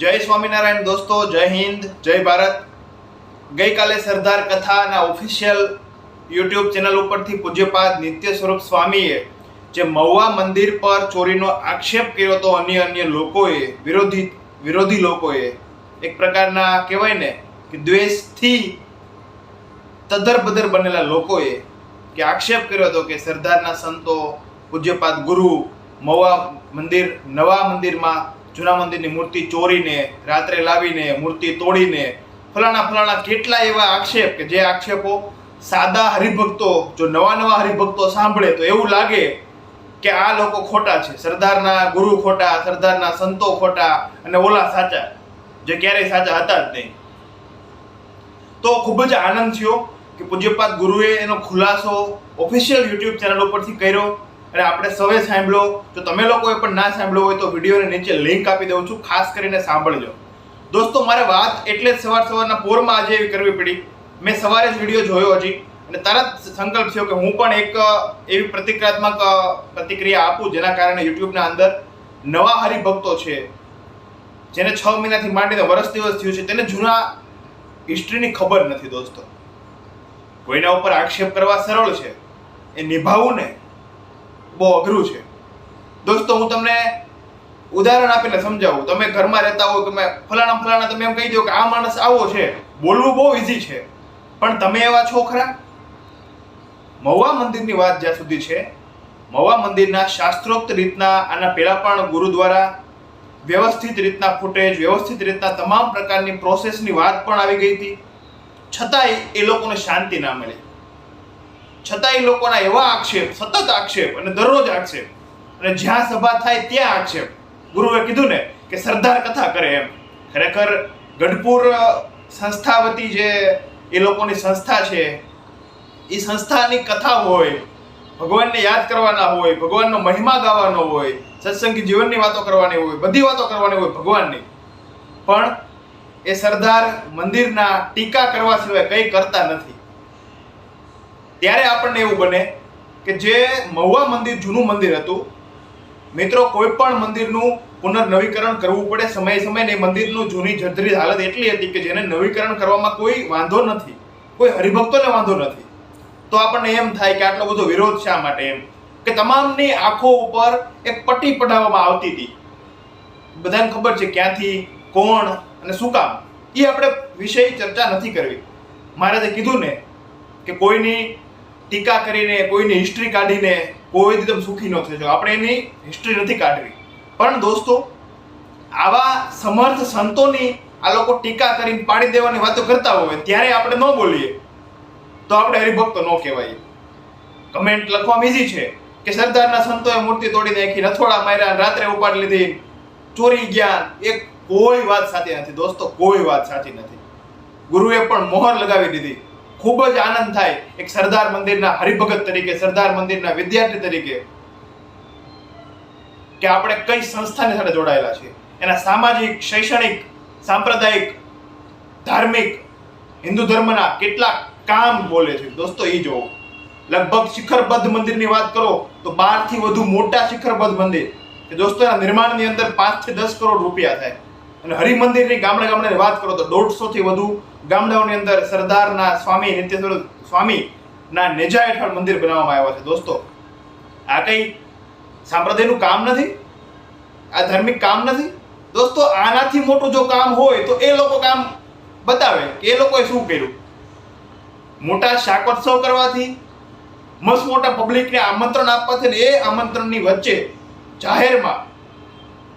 જય સ્વામિનારાયણ દોસ્તો, જય હિન્દ, જય ભારત. ગઈકાલે સરદાર કથાના ઓફિશિયલ યુટ્યુબ ચેનલ ઉપરથી પૂજ્યપાદ નિત્ય સ્વરૂપ સ્વામીએ જે મહુવા મંદિર પર ચોરીનો આક્ષેપ કર્યો હતો અન્ય અન્ય લોકોએ, વિરોધી વિરોધી લોકોએ, એક પ્રકારના કહેવાય ને કે દ્વેષથી તદરબદર બનેલા લોકોએ કે આક્ષેપ કર્યો હતો કે સરદારના સંતો પૂજ્યપાદ ગુરુ મહુવા મંદિર, નવા મંદિરમાં જૂના મંદિરની મૂર્તિ ચોરીને, રાત્રે લાવીને, મૂર્તિ તોડીને, ફલાણા ફલાણા કેટલા એવા આક્ષેપ કે જે આક્ષેપો સાદા હરિભક્તો, જો નવા નવા હરિભક્તો સાંભળે તો એવું લાગે કે આ લોકો ખોટા છે. સરદારના ગુરુ ખોટા, સરદારના સંતો ખોટા અને ઓલા સાચા, જે ક્યારેય સાચા હતા જ નહીં. તો ખૂબ જ આનંદ થયો કે પૂજ્યપાદ ગુરુએ એનો ખુલાસો ઓફિશિયલ યુટ્યુબ ચેનલ ઉપરથી કર્યો. અને આપણે સૌએ સાંભળ્યો જો તમે લોકોએ પણ ના સાંભળ્યો હોય તો વિડીયોની નીચે લિંક આપી દઉં છું. ખાસ કરીને સાંભળજો. દોસ્તો, મારે વાત એટલે જ સવાર સવારના પોરમાં આજે એવી કરવી પડી. મેં સવારે જ વીડિયો જોયો હજી. અને તરત સંકલ્પ થયો કે હું પણ એક એવી પ્રતિક્રિયાત્મક પ્રતિક્રિયા આપું જેના કારણે યુટ્યુબના અંદર નવા હરિભક્તો છે. જેને છ મહિનાથી માંડીને વર્ષ દિવસ થયું છે. તેને જૂના હિસ્ટ્રીની ખબર નથી દોસ્તો. કોઈના ઉપર આક્ષેપ કરવા સરળ છે. એ નિભાવવું ને બહુ અઘરું છે. દોસ્તો, હું તમને ઉદાહરણ આપીને સમજાવું. તમે ઘરમાં રહેતા હો તમે ફલાણા ફલાણા તમે એમ કહી દો કે આ માણસ આવો છે. બોલવું બહુ ઈઝી છે. પણ તમે એવા છો ખરા? મહુવા મંદિરની વાત જ્યાં સુધી છે, મહુવા મંદિરના શાસ્ત્રોક્ત રીતના આના પહેલાં પણ ગુરુ દ્વારા વ્યવસ્થિત રીતના ફૂટેજ વ્યવસ્થિત રીતના તમામ પ્રકારની પ્રોસેસની વાત પણ આવી ગઈ હતી. છતાંય એ લોકોને શાંતિ ના મળી. છતાં એ લોકોના એવા આક્ષેપ, સતત આક્ષેપ અને દરરોજ આક્ષેપ. અને જ્યાં સભા થાય ત્યાં આક્ષેપ. ગુરુએ કીધું ને કે સરદાર કથા કરે એમ. ખરેખર ગઢપુર સંસ્થા વતી જે એ લોકોની સંસ્થા છે, એ સંસ્થાની કથા હોય, ભગવાનને યાદ કરવાના હોય, ભગવાનનો મહિમા ગાવાનો હોય, સત્સંગી જીવનની વાતો કરવાની હોય, બધી વાતો કરવાની હોય ભગવાનની. પણ એ સરદાર મંદિરના ટીકા કરવા સિવાય કંઈ કરતા નથી. ત્યારે આપણને એવું બને કે જે મહુવા મંદિર, જૂનું મંદિર હતું, મિત્રો, કોઈ પણ મંદિરનું પુનર્નવીકરણ કરવું પડે સમયે સમયે મંદિરનું જૂની જર્જરી હાલત એટલી હતી કે જેને નવીકરણ કરવામાં કોઈ વાંધો નથી. કોઈ હરિભક્તોને વાંધો નથી. તો આપણને એમ થાય કે આટલો બધો વિરોધ શા માટે એમ? કે તમામની આંખો ઉપર એક પટ્ટી પઢાવવામાં આવતી હતી. બધાને ખબર છે ક્યાંથી, કોણ અને શું કામ? એ આપણે વિષય ચર્ચા નથી કરવી. મારે તે કીધું ને કે કોઈની ટીકા કરીને, કોઈની હિસ્ટ્રી કાઢીને, કોઈ તમે સુખી ન થજો આપણે એની હિસ્ટ્રી નથી કાઢવી. પણ દોસ્તો, આવા સમર્થ સંતોની આ લોકો ટીકા કરીને પાડી દેવાની વાતો કરતા હોય, ત્યારે આપણે ન બોલીએ. તો આપણે હરિભક્તો ન કહેવાય. કમેન્ટ લખવામાં ઈઝી છે કે સરદારના સંતોએ મૂર્તિ તોડી નાખી રથોડા માર્યા રાત્રે ઉપાડી લીધી. ચોરી ગયા. એ કોઈ વાત સાચી નથી. દોસ્તો, કોઈ વાત સાચી નથી. ગુરુએ પણ મોહર લગાવી દીધી. ખૂબ જ આનંદ થાય એક સરદાર મંદિરના હરિભગત તરીકે, સરદાર મંદિરના વિદ્યાર્થી તરીકે, કે આપણે કઈ સંસ્થાની સાથે જોડાયેલા છીએ. એના સામાજિક, શૈક્ષણિક, સાંપ્રદાયિક, ધાર્મિક, હિન્દુ ધર્મના કેટલા કામ બોલે છે. દોસ્તો એ જોવો. લગભગ શિખરબદ્ધ મંદિરની વાત કરો તો બારથી વધુ મોટા શિખરબદ્ધ મંદિર. કે દોસ્તો, એના નિર્માણની અંદર પાંચથી દસ કરોડ રૂપિયા થાય. અને હરિમંદિરની ગામડે ગામડે વાત કરો તો દોઢસો થી વધુ ગામડાઓની અંદર સરદારના સ્વામી નિત્યેશ્વર સ્વામીના નેજા હેઠળ મંદિર બનાવવામાં આવ્યા છે. દોસ્તો, આ કઈ સાંપ્રદાયનું કામ નથી? આ ધાર્મિક કામ નથી? દોસ્તો, આનાથી મોટું જો કામ હોય તો એ લોકો કામ બતાવે કે એ લોકોએ શું કર્યું? મોટા શાકોત્સવ કરવાથી, મસ્ત મોટા પબ્લિકને આમંત્રણ આપવાથી એ આમંત્રણની વચ્ચે જાહેરમાં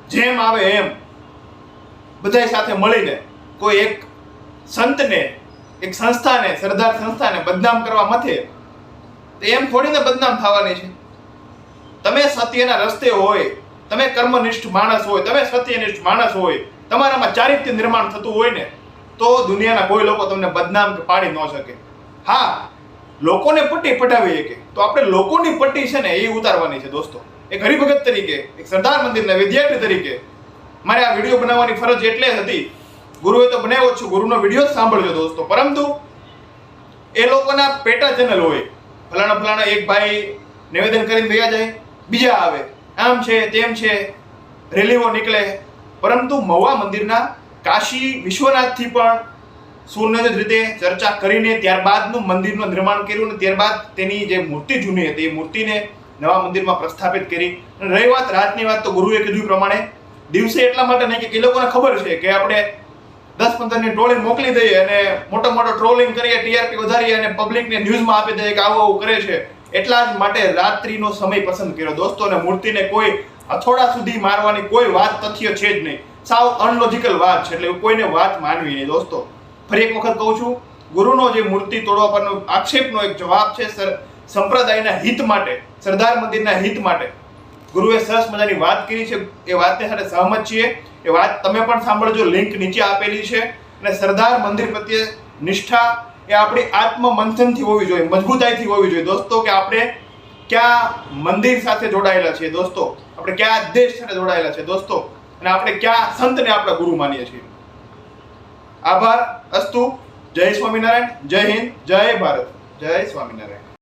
જેમ આવે એમ બધાય સાથે મળીને કોઈ એક સંતને, એક સંસ્થાને, સરદાર સંસ્થાને બદનામ કરવા મથે, તો એમ થોડીને બદનામ થવાની છે. તમે સત્યના રસ્તે હોય, તમે કર્મનિષ્ઠ માણસ હોય, તમે સત્યનિષ્ઠ માણસ હોય, તમારામાં ચારિત્ય નિર્માણ થતું હોય ને, તો દુનિયાના કોઈ લોકો તમને બદનામ પાડી ન શકે. હા, લોકોને પટ્ટી પટાવી શકે. તો આપણે લોકોની પટ્ટી છે ને એ ઉતારવાની છે દોસ્તો. એક હરિભગત તરીકે, એક સરદાર મંદિરના વિદ્યાર્થી તરીકે મારે આ વીડિયો બનાવવાની ફરજ એટલે હતી. ગુરુએ તો બનાવ્યો છું. ગુરુનો વીડિયો જ સાંભળજો દોસ્તો. પરંતુ એ લોકોના પેટા ચેનલ હોય. ફલાણા ફલાણા એક ભાઈ નિવેદન કરીને ભેગા જાય. બીજા આવે. આમ છે, તેમ છે. રેલીઓ નીકળે. પરંતુ મહુવા મંદિરના કાશી વિશ્વનાથથી પણ સુનિયોજિત રીતે ચર્ચા કરીને ત્યારબાદનું મંદિરનું નિર્માણ કર્યું અને ત્યારબાદ તેની જે મૂર્તિ જૂની હતી, એ મૂર્તિને નવા મંદિરમાં પ્રસ્થાપિત કરી. અને રહી વાત રાતની વાત તો ગુરુએ કીધું પ્રમાણે દિવસે એટલા માટે નહીં કે એ લોકોને ખબર છે કે આપણે દસ પંદરની ટ્રોલિંગ મોકલી દઈએ અને મોટો મોટો ટ્રોલિંગ કરીએ, ટીઆરપી વધારીએ અને પબ્લિકને ન્યૂઝમાં આપી દઈએ કે આવું આવું કરે છે. એટલા જ માટે રાત્રિનો સમય પસંદ કર્યો. દોસ્તો અને મૂર્તિને કોઈ અથોડા સુધી મારવાની કોઈ વાત તથ્ય છે જ નહીં. સાવ અનલોજિકલ વાત છે, એટલે કોઈને વાત માનવી નહીં. દોસ્તો, ફરી એક વખત કહું છું, ગુરુનો જે મૂર્તિ તોડવા પરનો આક્ષેપનો એક જવાબ છે સર સંપ્રદાયના હિત માટે, સરદાર મંદિરના હિત માટે. ગુરુએ સરસ મજાની વાત કરી છે. એ વાતને સાથે સહમત છીએ. એ વાત તમે પણ સાંભળજો. લિંક નીચે આપેલી છે. અને સરદાર મંદિર પ્રત્યે નિષ્ઠા એ આપણી આત્મ મંથનથી હોવી જોઈએ, મજબૂતાઈથી હોવી જોઈએ. દોસ્તો, કે આપણે ક્યાં મંદિર સાથે જોડાયેલા છીએ દોસ્તો? આપણે ક્યાં દેશ સાથે જોડાયેલા છે દોસ્તો? અને આપણે ક્યાં સંતને આપણા ગુરુ માનીએ છીએ? આભાર અસ્તુ. જય સ્વામિનારાયણ. જય હિન્દ. જય ભારત. જય સ્વામિનારાયણ.